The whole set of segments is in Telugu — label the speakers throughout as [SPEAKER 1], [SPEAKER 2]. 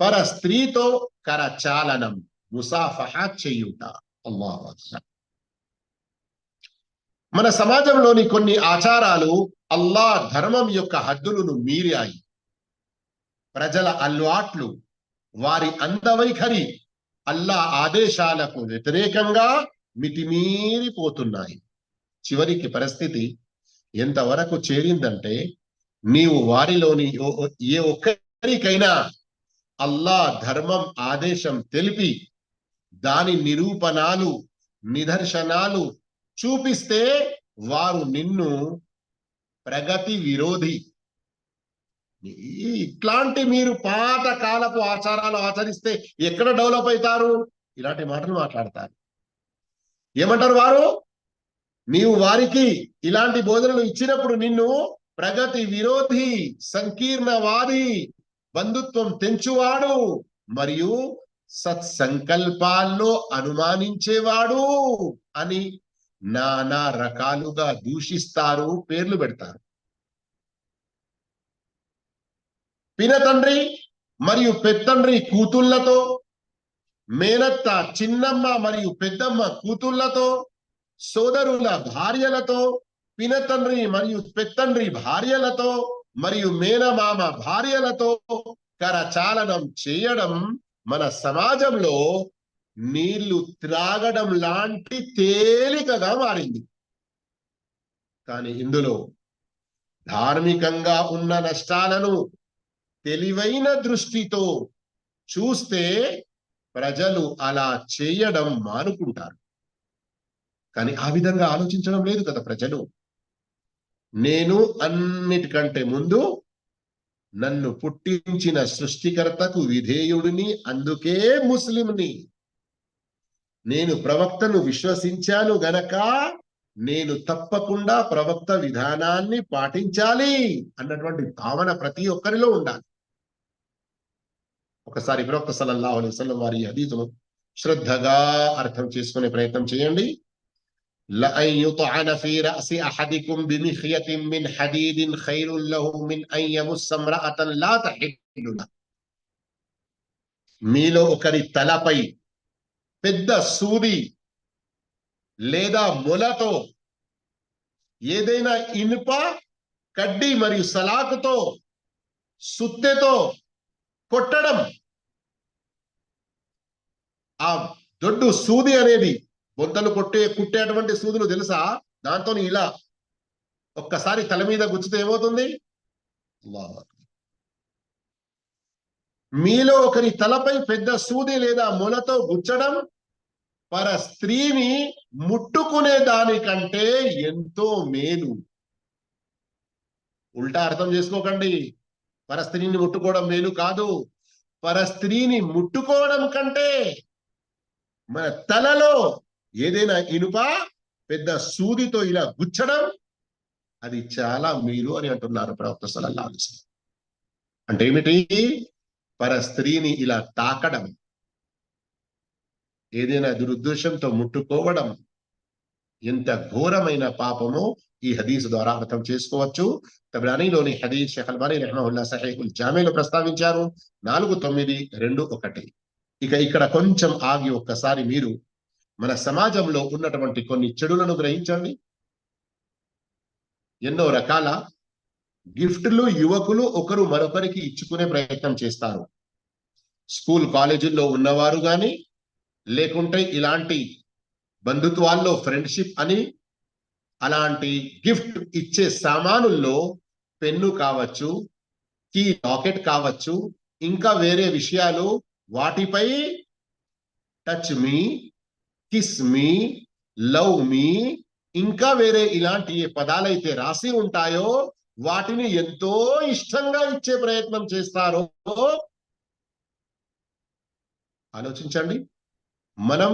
[SPEAKER 1] పర స్త్రీతో కరచాలనం ముసాఫహ చేయుట. మన సమాజంలోని కొన్ని ఆచారాలు అల్లా ధర్మం యొక్క హద్దులను మీరాయి. ప్రజల అలవాట్లు వారి అందవైఖరి అల్లా ఆదేశాలకు వ్యతిరేకంగా మితిమీరిపోతున్నాయి. చివరికి పరిస్థితి ఎంతవరకు చేరిందంటే నీవు వారిలోని ఏ ఒక్కరికైనా అల్లా ధర్మం ఆదేశం తెలిపి దాని నిరూపణాలు నిదర్శనాలు చూపిస్తే వారు నిన్ను ప్రగతి విరోధి. ఇట్లాంటి మీరు పాత కాలపు ఆచారాలు ఆచరిస్తే ఎక్కడ డెవలప్ అవుతారు? ఇలాంటి మాటలు మాట్లాడతారు. ఏమంటారు వారు? నీవు వారికి ఇలాంటి బోధనలు ఇచ్చినప్పుడు నిన్ను ప్రగతి విరోధి సంకీర్ణవాది బంధుత్వం తెంచువాడు మరియు సత్సంకల్పాల్లో అనుమానించేవాడు అని నానా రకాలుగా దూషిస్తారు పేర్లు పెడతారు. పినతండ్రి మరియు పెత్తండ్రి కూతుళ్ళతో మేనత్త చిన్నమ్మ మరియు పెద్దమ్మ కూతుళ్ళతో సోదరుల భార్యలతో పినతండ్రి మరియు పెత్తండ్రి భార్యలతో మరియు మేనమామ భార్యలతో కరచాలనం చేయడం మన సమాజంలో నీళ్ళు త్రాగడం లాంటి తేలికగా మారింది. కానీ ఇందులో ధార్మికంగా ఉన్న నష్టాలను తెలివైన దృష్టితో చూస్తే ప్రజలు అలా చేయడం మానుకుంటారు. కానీ ఆ విధంగా ఆలోచించడం లేదు కదా ప్రజలు. నేను అన్నిటికంటే ముందు నన్ను పుట్టించిన సృష్టికర్తకు విధేయుడిని అందుకే ముస్లింని. నేను ప్రవక్తను విశ్వసించాను గనక నేను తప్పకుండా ప్రవక్త విధానాన్ని పాటించాలి అన్నటువంటి భావన ప్రతి ఒక్కరిలో ఉండాలి. ఒకసారి ప్రవక్త సలల్లాహు అలైహి వారి ఈ శ్రద్ధగా అర్థం చేసుకునే ప్రయత్నం చేయండి. لأن يطعن في رأس أحدكم بمخية من حديد خير له من أن يمس امرأة لا تحل له మీలో ఒకరి తలపై పెద్ద సూది లేదా మొలతో ఏదైనా ఇనుప కడ్డి మరియు సలాకుతో సుత్తెతో కొట్టడం ఆ దొడ్డు సూది అనేది బొంతలు కొట్టే కుట్టేటువంటి సూదులు తెలుసా? దాంతో ఇలా ఒక్కసారి తల మీద గుచ్చితే ఏమవుతుంది? మీలో ఒకరి తలపై పెద్ద సూది లేదా మొలతో గుచ్చడం పర స్త్రీని ముట్టుకునే దానికంటే ఎంతో మేలు. ఉల్టా అర్థం చేసుకోకండి. పర స్త్రీని ముట్టుకోవడం మేలు కాదు. పర స్త్రీని ముట్టుకోవడం కంటే మన తలలో ఏదైనా ఇనుప పెద్ద సూదితో ఇలా గుచ్చడం అది చాలా మేలు అని అంటున్నారు ప్రవక్త సల్లల్లాహు అంటే ఏమిటి? పర స్త్రీని ఇలా తాకడం ఏదైనా దురుద్దేశంతో ముట్టుకోవడం ఎంత ఘోరమైన పాపమో ఈ హదీస్ ద్వారా అర్థం చేసుకోవచ్చు. తబ్రానీలోని హదీస్ షేఖ్ అల్బానీ రెహమహుల్లా సహేకుల్ జామీలో ప్రస్తావించారు. నాలుగు తొమ్మిది రెండు ఒకటి. ఇక ఇక్కడ కొంచెం ఆగి ఒక్కసారి మీరు మన సమాజంలో ఉన్నటువంటి కొన్ని చెడులను గ్రహించండి. ఎన్నో రకాల గిఫ్ట్లు యువకులు ఒకరు మరొకరికి ఇచ్చుకునే ప్రయత్నం చేస్తారు. స్కూల్ కాలేజీల్లో ఉన్నవారు కానీ లేకుంటే ఇలాంటి బంధుత్వాల్లో ఫ్రెండ్షిప్ అని అలాంటి గిఫ్ట్ ఇచ్చే సామానుల్లో పెన్ను కావచ్చు కీ లాకెట్ కావచ్చు ఇంకా వేరే విషయాలు వాటిపై touch me kiss me love me ఇంకా వేరే ఇలాంటి ఏ పదాలైతే రాసి ఉంటాయో వాటిని ఎంతో ఇష్టంగా ఇచ్చే ప్రయత్నం చేస్తారో ఆలోచించండి. మనం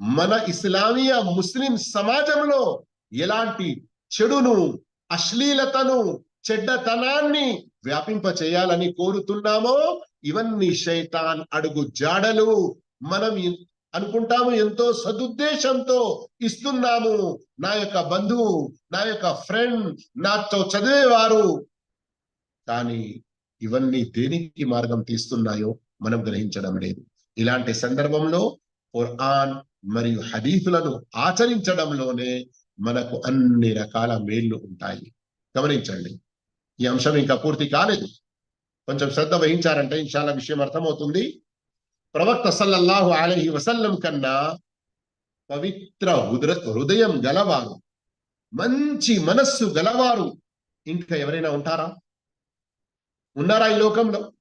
[SPEAKER 1] మన ఇస్లామీయ ముస్లిం సమాజంలో ఎలాంటి చెడును అశ్లీలతను చెడ్డతనాన్ని వ్యాపింప చేయాలని కోరుతున్నామో ఇవన్నీ శైతాన్ అడుగు జాడలు. మనం అనుకుంటాము ఎంతో సదుద్దేశంతో ఇస్తున్నాము. నా యొక్క బంధువు నా యొక్క ఫ్రెండ్ నాతో చదివేవారు. కానీ ఇవన్నీ దేనికి మార్గం తీస్తున్నాయో మనం గ్రహించడం లేదు. ఇలాంటి సందర్భంలో ఖురాన్ మరియు హదీఫులను ఆచరించడంలోనే మనకు అన్ని రకాల మేళ్ళు ఉంటాయి. గమనించండి. ఈ అంశం ఇంకా పూర్తి కాలేదు. కొంచెం శ్రద్ధ వహించారంటే ఇన్షాల్లా విషయం అర్థమవుతుంది. ప్రవక్త సల్లల్లాహు అలహి వసల్లం కన్నా పవిత్ర హృదయ హృదయం గలవారు మంచి మనస్సు గలవారు ఇంకా ఎవరైనా ఉంటారా? ఉన్నారా ఈ లోకంలో?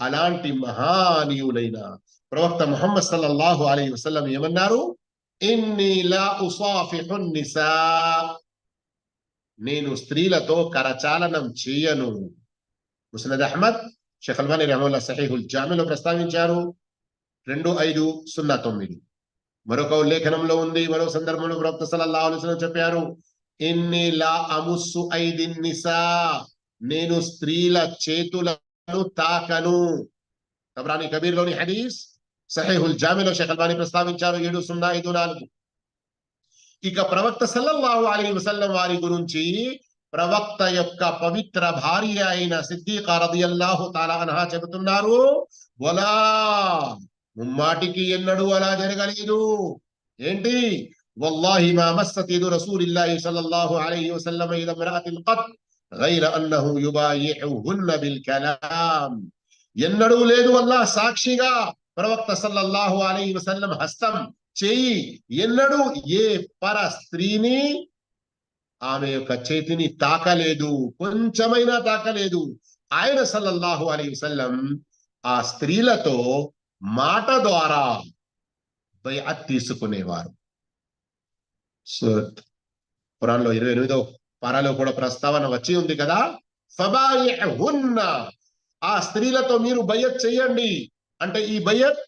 [SPEAKER 1] అలాంటి మహానీయులైన ప్రవక్త ముహమ్మద్ సల్లల్లాహు అలైహి వసల్లం ఏమన్నారు? నేను స్త్రీలతో కరచాలనం చేయను. ముసనద్ అహ్మద్ షేఖ్ అల్వాని రహమల్లా సహీహుల్ జామీలో ప్రస్తావించారు. రెండు ఐదు సున్నా తొమ్మిది. మరొక ఉల్లేఖనంలో ఉంది మరో సందర్భంలో ప్రవక్త సల్లల్లాహు అలైహి చెప్పారు ఇన్ని లా అముస్సు ఐదిన్ నిసా నేను స్త్రీల చేతులను తాకను. తబ్రాని కబీర్లోని హదీస్ సహేహుల్ జామీలో షేఖ్ అల్వాని ప్రస్తావించారు ఏడు సున్నా ఐదు నాలుగు. ఇక ప్రవక్త సల్లల్లాహు అలీ వసల్లం వారి గురించి ప్రవక్త యొక్క పవిత్ర భార్య అయిన సిద్దిqa రదియల్లాహు తాలా అన్హా చెబుతున్నారు వలా ముమ్మాటికి ఎన్నడూ అలా జరగలేదు ఏంటి వల్లాహి మా మస్సత్ యదు రసూలిల్లాహి సల్లల్లాహు అలైహి వసల్లం ఇద ఇమ్రాతిన్ ఖత్ غير انه يبايعهن بالكلام ఎన్నడూ లేదు అల్లా సాక్షిగా ప్రవక్త సల్లల్లాహు అలైహి వసల్లం హస్తం చేయి ఎన్నడూ ఏ పర స్త్రీని ఆమె యొక్క చేతిని తాకలేదు కొంచెమైనా తాకలేదు. ఆయన సల్లల్లాహు అలీ వసల్లం ఆ స్త్రీలతో మాట ద్వారా బైఅత్ తీసుకునేవారు. సో పురాణంలో ఇరవై ఎనిమిదో పారాలో కూడా ప్రస్తావన వచ్చి ఉంది కదా? ఫబాయిహున్న ఆ స్త్రీలతో మీరు బయ్యత్ చెయ్యండి. అంటే ఈ బయ్యత్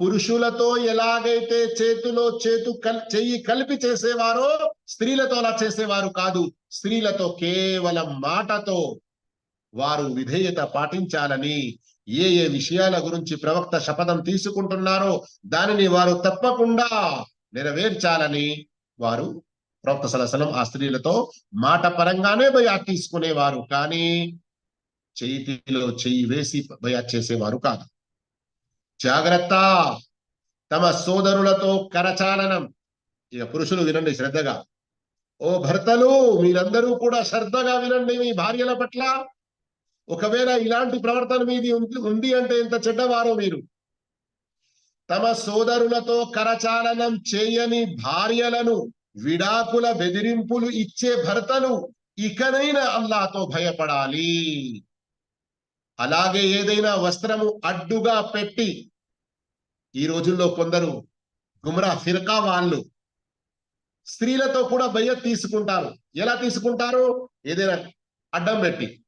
[SPEAKER 1] పురుషులతో ఎలాగైతే చేతిలో చేతు కల్ చెయ్యి కలిపి చేసేవారో స్త్రీలతో అలా చేసేవారు కాదు. స్త్రీలతో కేవలం మాటతో వారు విధేయత పాటించాలని ఏ ఏ విషయాల గురించి ప్రవక్త శపథం తీసుకుంటున్నారో దానిని వారు తప్పకుండా నెరవేర్చాలని వారు ప్రవక్త సలసలం ఆ స్త్రీలతో మాట పరంగానే బయా తీసుకునేవారు. కానీ చేతిలో చెయ్యి వేసి బయా చేసేవారు కాదు. జాగ్రత్త! తమ సోదరులతో కరచాలనం. ఇక పురుషులు వినండి శ్రద్ధగా. ఓ భర్తలు మీరందరూ కూడా శ్రద్ధగా వినండి మీ భార్యల పట్ల. ఒకవేళ ఇలాంటి ప్రవర్తన మీది ఉంది- ఉంది అంటే ఎంత చెడ్డవారో మీరు. తమ సోదరులతో కరచాలనం చేయని భార్యలను విడాకుల బెదిరింపులు ఇచ్చే భర్తలు ఇకనైనా అల్లాతో భయపడాలి. అలాగే ఏదైనా వస్త్రము అడ్డుగా పెట్టి ఈ రోజుల్లో కొందరు గుమ్రా ఫిర్కా వాళ్ళు స్త్రీలతో కూడా భయ తీసుకుంటారు. ఎలా తీసుకుంటారు? ఏదైనా అడ్డం పెట్టి.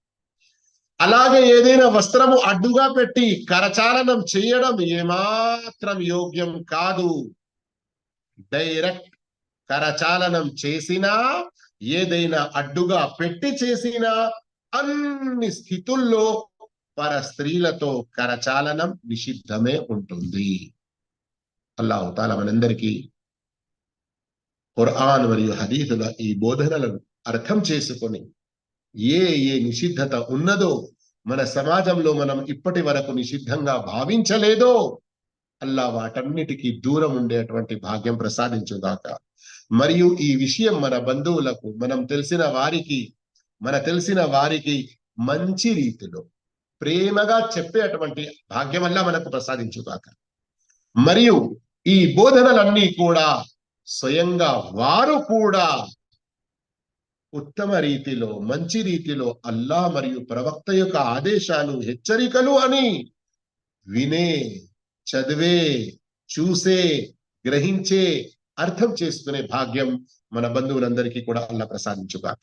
[SPEAKER 1] అలాగే ఏదైనా వస్త్రము అడ్డుగా పెట్టి కరచాలనం చేయడం ఏమాత్రం యోగ్యం కాదు. డైరెక్ట్ కరచాలనం చేసినా ఏదైనా అడ్డుగా పెట్టి చేసినా అన్ని స్థితుల్లో పర స్త్రీలతో కరచాలనం నిషిద్ధమే ఉంటుంది. అల్లా తాల మనందరికీ ఖురాన్ మరియు హదీసుల ఈ బోధనలను అర్థం చేసుకొని ఏ ఏ నిషిద్ధత ఉన్నదో మన సమాజంలో మనం ఇప్పటి వరకు నిషిద్ధంగా భావించలేదో అల్లా వాటన్నిటికీ దూరం ఉండేటువంటి భాగ్యం ప్రసాదించుగాక. మరియు ఈ విషయం మన బంధువులకు మనం తెలిసిన వారికి మన తెలిసిన వారికి మంచి రీతిలో ప్రేమగా చెప్పేటువంటి భాగ్యం వల్ల మనకు ప్రసాదించుగాక. మరియు ఈ బోధనలన్నీ కూడా స్వయంగా వారు కూడా ఉత్తమ రీతిలో మంచి రీతిలో అల్లా మరియు ప్రవక్త యొక్క ఆదేశాలు హెచ్చరికలు అని వినే చదివే చూసే గ్రహించే అర్థం చేసుకునే భాగ్యం మన బంధువులందరికీ కూడా అల్లా ప్రసాదించుగా